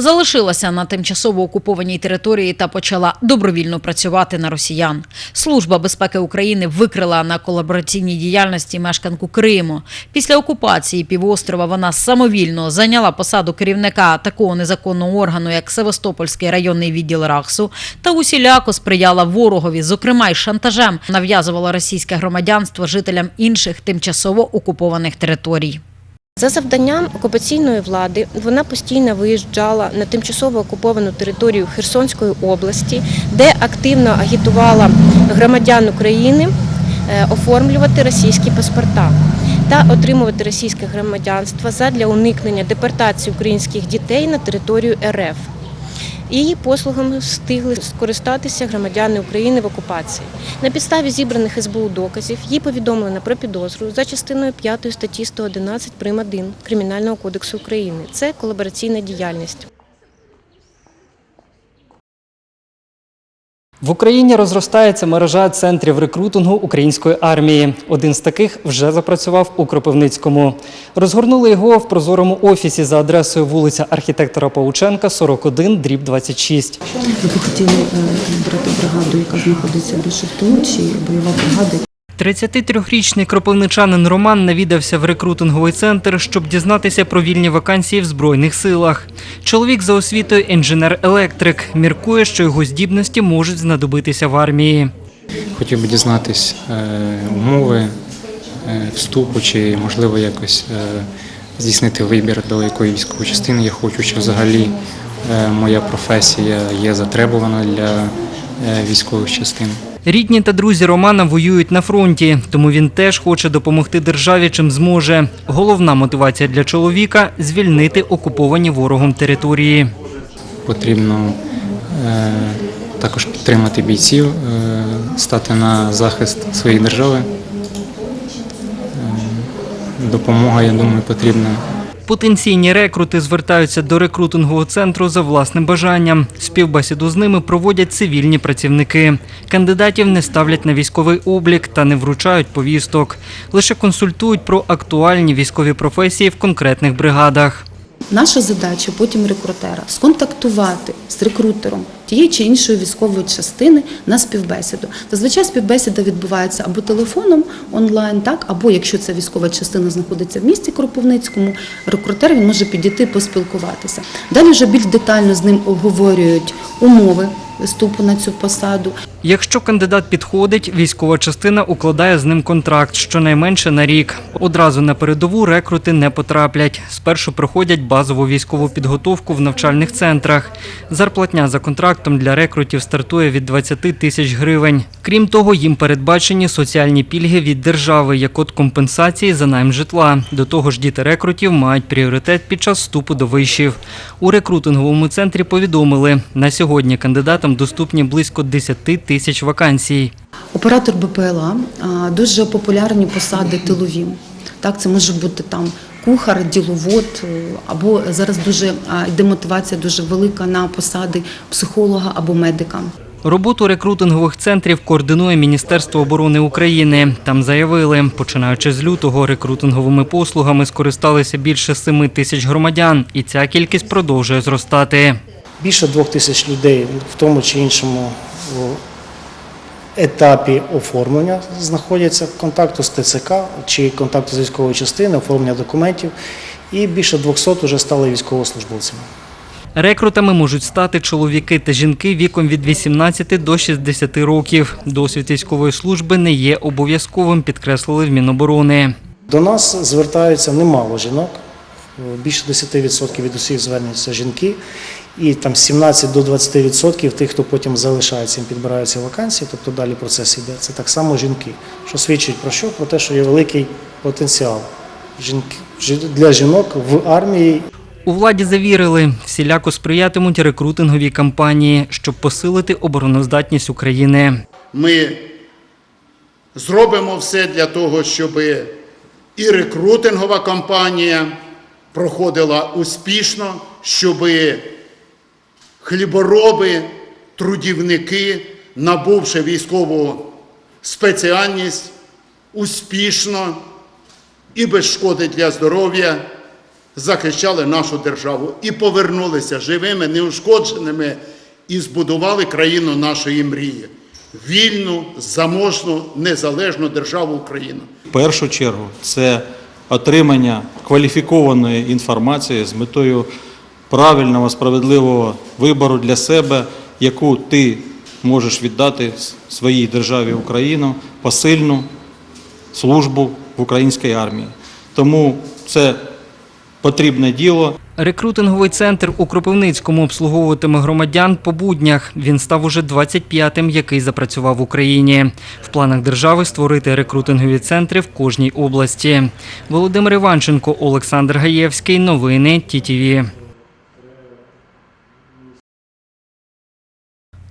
залишилася на тимчасово окупованій території та почала добровільно працювати на росіян. Служба безпеки України викрила на колабораційній діяльності мешканку Криму. Після окупації півострова вона самовільно зайняла посаду керівника такого незаконного органу, як Севастопольський районний відділ РАХСу, та усіляко сприяла ворогові, зокрема й шантажем, нав'язувала російське громадянство жителям інших тимчасово окупованих територій. За завданням окупаційної влади вона постійно виїжджала на тимчасово окуповану територію Херсонської області, де активно агітувала громадян України е, оформлювати російські паспорта та отримувати російське громадянство задля уникнення депортації українських дітей на територію РФ. Її послугами встигли скористатися громадяни України в окупації. На підставі зібраних СБУ доказів їй повідомлено про підозру за частиною 5 статті 111 прим. 1 Кримінального кодексу України. Це колабораційна діяльність. В Україні розростається мережа центрів рекрутингу української армії. Один з таких вже запрацював у Кропивницькому. Розгорнули його в прозорому офісі за адресою вулиця архітектора Паученка, 41, дріб 26. Ви б хотіли е, брати бригаду, яка знаходиться більше в чи бойова бригада, 33-річний кропивничанин Роман навідався в рекрутинговий центр, щоб дізнатися про вільні вакансії в Збройних силах. Чоловік за освітою інженер-електрик. Міркує, що його здібності можуть знадобитися в армії. Хотів би дізнатись е, умови е, вступу, чи можливо якось е, здійснити вибір, до якої військової частини я хочу, чи взагалі моя професія є затребувана для військових частин. Рідні та друзі Романа воюють на фронті, тому він теж хоче допомогти державі, чим зможе. Головна мотивація для чоловіка звільнити окуповані ворогом території. Потрібно е, також підтримати бійців, е, стати на захист своєї держави. Е, Допомога, я думаю, потрібна. Потенційні рекрути звертаються до рекрутингового центру за власним бажанням. Співбесіду з ними проводять цивільні працівники. Кандидатів не ставлять на військовий облік та не вручають повісток. Лише консультують про актуальні військові професії в конкретних бригадах. Наша задача потім рекрутера сконтактувати з рекрутером тієї чи іншої військової частини на співбесіду. Зазвичай співбесіда відбувається або телефоном онлайн, так або якщо ця військова частина знаходиться в місті Кропивницькому, рекрутер він може підійти поспілкуватися. Далі вже більш детально з ним обговорюють умови вступу на цю посаду, Якщо кандидат підходить, військова частина укладає з ним контракт щонайменше на рік. Одразу на передову рекрути не потраплять. Спершу проходять базову військову підготовку в навчальних центрах. Зарплатня за контрактом для рекрутів стартує від 20 тисяч гривень. Крім того, їм передбачені соціальні пільги від держави, як от компенсації за найм житла. До того ж, діти рекрутів мають пріоритет під час вступу до вишів. У рекрутинговому центрі повідомили, на сьогодні кандидатам доступні близько 10 тисяч вакансій. Оператор БПЛА дуже популярні посади тилові. Так, це може бути там кухар, діловод, е, або зараз дуже йде мотивація дуже велика на посади психолога або медика. Роботу рекрутингових центрів координує Міністерство оборони України. Там заявили, починаючи з лютого, рекрутинговими послугами скористалися більше 7 тисяч громадян, і ця кількість продовжує зростати. Більше двох тисяч людей в тому чи іншому етапі оформлення знаходяться контакту з ТЦК чи контакту з військовою частиною, оформлення документів, і більше 200 вже стали військовослужбовцями. Рекрутами можуть стати чоловіки та жінки віком від 18 до 60 років. Досвід військової служби не є обов'язковим, підкреслили в Міноборони. До нас звертаються немало жінок, більше 10% від усіх звернень це жінки, і там 17 до 20% тих, хто потім залишається, їм підбираються вакансії, тобто далі процес йде. Це так само жінки, що свідчить про що? Про те, що є великий потенціал жінки для жінок в армії У владі завірили, всіляко сприятимуть рекрутинговій кампанії, щоб посилити обороноздатність України. Ми зробимо все для того, щоб і рекрутингова кампанія проходила успішно, щоб хлібороби, трудівники, набувши військову спеціальність, успішно і без шкоди для здоров'я захищали нашу державу і повернулися живими, неушкодженими і збудували країну нашої мрії. Вільну, заможну, незалежну державу Україну. В першу чергу це отримання кваліфікованої інформації з метою правильного, справедливого вибору для себе, яку ти можеш віддати своїй державі Україну посильну службу в українській армії. Тому це потрібне діло. Рекрутинговий центр у Кропивницькому обслуговуватиме громадян по буднях. Він став уже 25-м, який запрацював в Україні. В планах держави створити рекрутингові центри в кожній області. Володимир Іванченко, Олександр Гаєвський. Новини ТІТІВІ.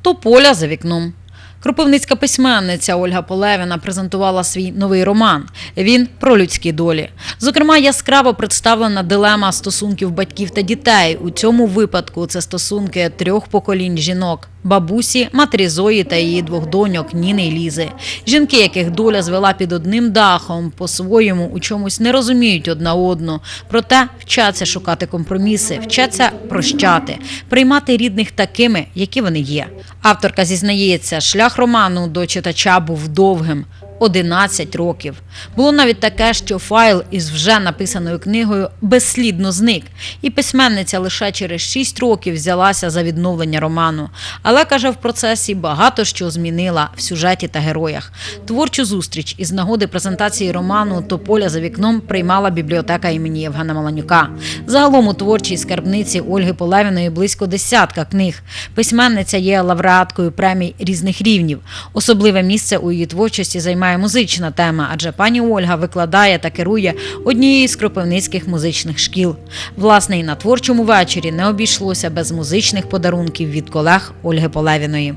Тополя за вікном. Кропивницька письменниця Ольга Полевіна презентувала свій новий роман. Він про людські долі. Зокрема, яскраво представлена дилема стосунків батьків та дітей. У цьому випадку це стосунки трьох поколінь жінок: бабусі, матері Зої та її двох доньок Ніни і Лізи. Жінки, яких доля звела під одним дахом, по-своєму у чомусь не розуміють одна одну. Проте вчаться шукати компроміси, вчаться прощати, приймати рідних такими, які вони є. Авторка зізнається, шлях роману до читача був довгим. 11 років. Було навіть таке, що файл із вже написаною книгою безслідно зник, і письменниця лише через 6 років взялася за відновлення роману. Але каже, в процесі багато що змінила в сюжеті та героях. Творчу зустріч із нагоди презентації роману Тополя за вікном приймала бібліотека імені Євгена Маланюка. Загалом у творчій скарбниці Ольги Полевіної близько десятка книг. Письменниця є лауреаткою премій різних рівнів. Особливе місце у її творчості займає музична тема, адже пані Ольга викладає та керує однією з кропивницьких музичних шкіл. Власне, і на творчому вечорі не обійшлося без музичних подарунків від колег Ольги Полевіної.